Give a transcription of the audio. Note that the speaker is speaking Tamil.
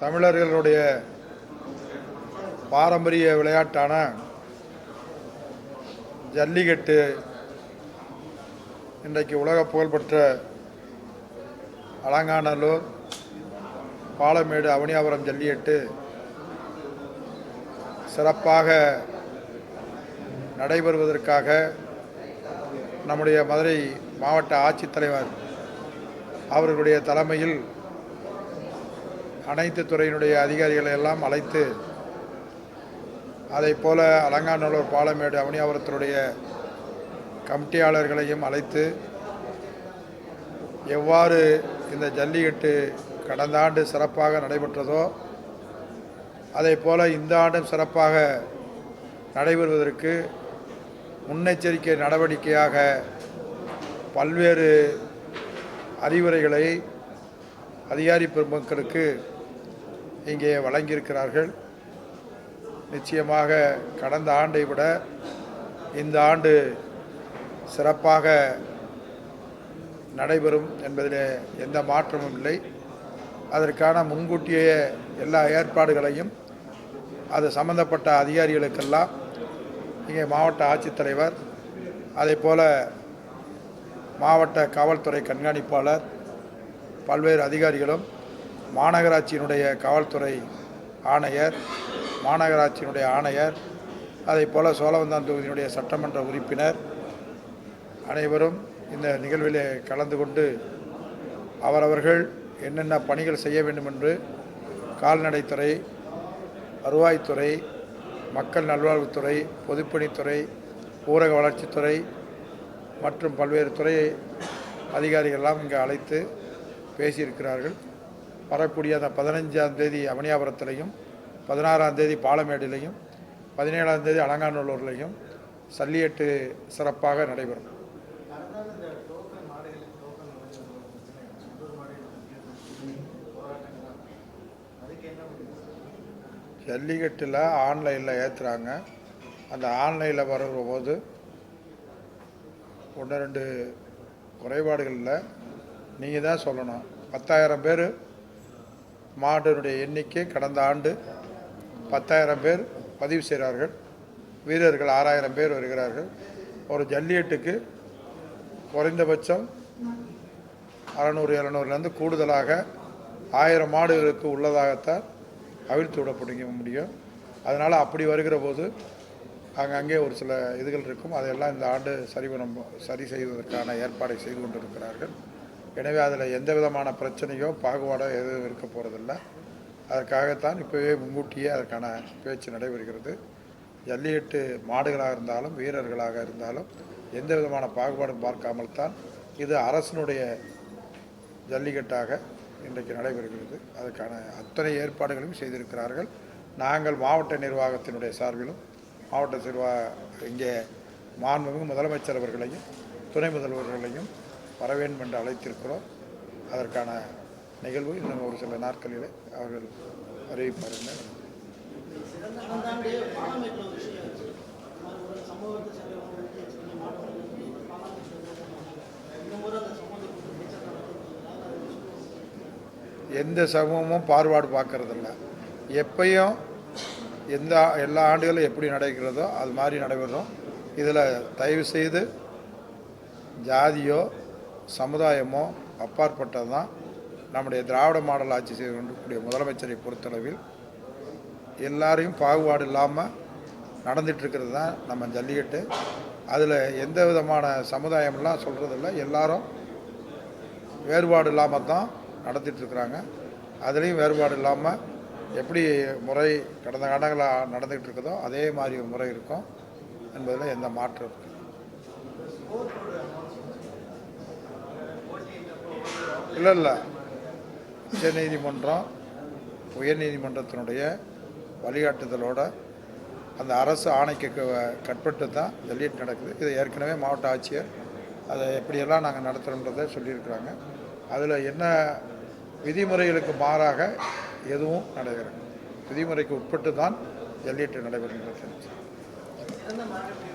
தமிழர்களுடைய பாரம்பரிய விளையாட்டான ஜல்லிக்கட்டு இன்றைக்கு உலக புகழ்பெற்ற அலங்காநல்லூர் பாலமேடு அவனியாபுரம் ஜல்லிக்கட்டு சிறப்பாக நடைபெறுவதற்காக நம்முடைய மதுரை மாவட்ட ஆட்சித்தலைவர் அவர்களுடைய தலைமையில் அனைத்து துறையினுடைய அதிகாரிகளை எல்லாம் அழைத்து அதை போல அலங்காநல்லூர் பாலமேடு அவனியாபுரத்தினுடைய கமிட்டியாளர்களையும் அழைத்து எவ்வாறு இந்த ஜல்லிக்கட்டு கடந்த ஆண்டு சிறப்பாக நடைபெற்றதோ அதே போல் இந்த ஆண்டும் சிறப்பாக நடைபெறுவதற்கு முன்னெச்சரிக்கை நடவடிக்கையாக பல்வேறு அறிவுரைகளை அதிகாரி பெருமக்களுக்கு இங்கே வழங்கியிருக்கிறார்கள். நிச்சயமாக கடந்த ஆண்டை விட இந்த ஆண்டு சிறப்பாக நடைபெறும் என்பதில் எந்த மாற்றமும் இல்லை. அதற்கான முன்கூட்டியே எல்லா ஏற்பாடுகளையும் அது சம்பந்தப்பட்ட அதிகாரிகளுக்கெல்லாம் இங்கே மாவட்ட ஆட்சித்தலைவர் அதே போல் மாவட்ட காவல்துறை கண்காணிப்பாளர் பல்வேறு அதிகாரிகளும் மாநகராட்சியினுடைய காவல்துறை ஆணையர் மாநகராட்சியினுடைய ஆணையர் அதை போல் சோழவந்தான் தொகுதியினுடைய சட்டமன்ற உறுப்பினர் அனைவரும் இந்த நிகழ்விலே கலந்து கொண்டு அவரவர்கள் என்னென்ன பணிகள் செய்ய வேண்டும் என்று கால்நடைத்துறை வருவாய்த்துறை மக்கள் நல்வாழ்வுத்துறை பொதுப்பணித்துறை ஊரக வளர்ச்சித்துறை மற்றும் பல்வேறு துறை அதிகாரிகள்லாம் இங்கே அழைத்து பேசியிருக்கிறார்கள். வரக்கூடிய அந்த பதினஞ்சாம் தேதி அவனியாபுரத்திலையும் பதினாறாம் தேதி பாலமேடிலையும் பதினேழாம் தேதி அலங்காநல்லூர்லையும் சல்லியட்டு சிறப்பாக நடைபெறும். ஜல்லிக்கட்டில் ஆன்லைனில் ஏற்றுறாங்க அந்த ஆன்லைனில் வருகிற போது ஒன்று ரெண்டு குறைபாடுகளில் நீங்கள் தான் சொல்லணும். பத்தாயிரம் பேர் மாட்டினுடைய எண்ணிக்கை கடந்த ஆண்டு பத்தாயிரம் பேர் பதிவு செய்கிறார்கள். வீரர்கள் ஆறாயிரம் பேர் வருகிறார்கள். ஒரு ஜல்லியட்டுக்கு குறைந்தபட்சம் அறநூறு எழுநூறுலேருந்து கூடுதலாக ஆயிரம் மாடுகளுக்கு உள்ளதாகத்தான் அவிழ்த்து விடப்படுங்க முடியும். அதனால் அப்படி வருகிற போது அங்கங்கே ஒரு சில இதுகள் இருக்கும். அதையெல்லாம் இந்த ஆண்டு சரி பண்ண சரி செய்வதற்கான ஏற்பாடை செய்து கொண்டிருக்கிறார்கள். எனவே அதில் எந்த விதமான பிரச்சனையோ பாகுபாடோ எதுவும் இருக்க போகிறதில்ல அதற்காகத்தான் இப்போவே முன்கூட்டியே அதற்கான பேச்சு நடைபெறுகிறது. ஜல்லிக்கட்டு மாடுகளாக இருந்தாலும் வீரர்களாக இருந்தாலும் எந்த விதமான பாகுபாடும் பார்க்காமல் தான் இது அரசினுடைய ஜல்லிக்கட்டாக இன்றைக்கு நடைபெறுகிறது. அதுக்கான அத்தனை ஏற்பாடுகளையும் செய்திருக்கிறார்கள். நாங்கள் மாவட்ட நிர்வாகத்தினுடைய சார்பிலும் மாவட்ட நிர்வாக இங்கே மாண்புமிகு முதலமைச்சர் அவர்களையும் துணை முதல்வர்களையும் வர வேண்டும் என்று அழைத்திருக்கிறோம். அதற்கான நிகழ்வு இன்னும் ஒரு சில நாட்களில் அவர்கள் அறிவிப்பார்கள் எந்த சமூகமும் பார்வாடு பார்க்கறதில்ல. எப்பையும் எந்த எல்லா ஆண்டுகளும் எப்படி நடக்கிறதோ அது மாதிரி நடைபெறும். இதில் தயவு செய்து ஜாதியோ சமுதாயமோ அப்பாற்பட்டது தான் நம்முடைய திராவிட மாடல் ஆட்சி செய்து கொண்டிருக்கக்கூடிய முதலமைச்சரை பொறுத்தளவில் எல்லாரையும் பாகுபாடு இல்லாமல் நடந்துகிட்ருக்கிறது தான் நம்ம ஜல்லிக்கட்டு. அதில் எந்த விதமான சமுதாயம்லாம் சொல்கிறதில்ல எல்லாரும் வேறுபாடு இல்லாமல் தான் நடத்திட்டுருக்குறாங்க அதுலேயும் வேறுபாடு இல்லாமல் எப்படி முறை கடந்த காலங்களாக நடந்துகிட்டு இருக்குதோ அதே மாதிரி ஒரு முறை இருக்கும் என்பதில் எந்த மாற்றம் இருக்குது இல்லை இல்லை உயர்நீதிமன்றம் உயர் நீதிமன்றத்தினுடைய வழிகாட்டுதலோட அந்த அரசு ஆணைக்கு கட்பட்டு தான் ஜல்லிக்கட்டு நடக்குது. இது ஏற்கனவே மாவட்ட ஆட்சியர் அதை எப்படியெல்லாம் நாங்கள் நடத்துகிறோன்றதை சொல்லியிருக்கிறாங்க. அதில் என்ன விதிமுறைகளுக்கு மாறாக எதுவும் நடைபெறும் விதிமுறைக்கு உட்பட்டு தான் ஜல்லியட்டு நடைபெறுகிறது சிறந்த மார்க்கெட்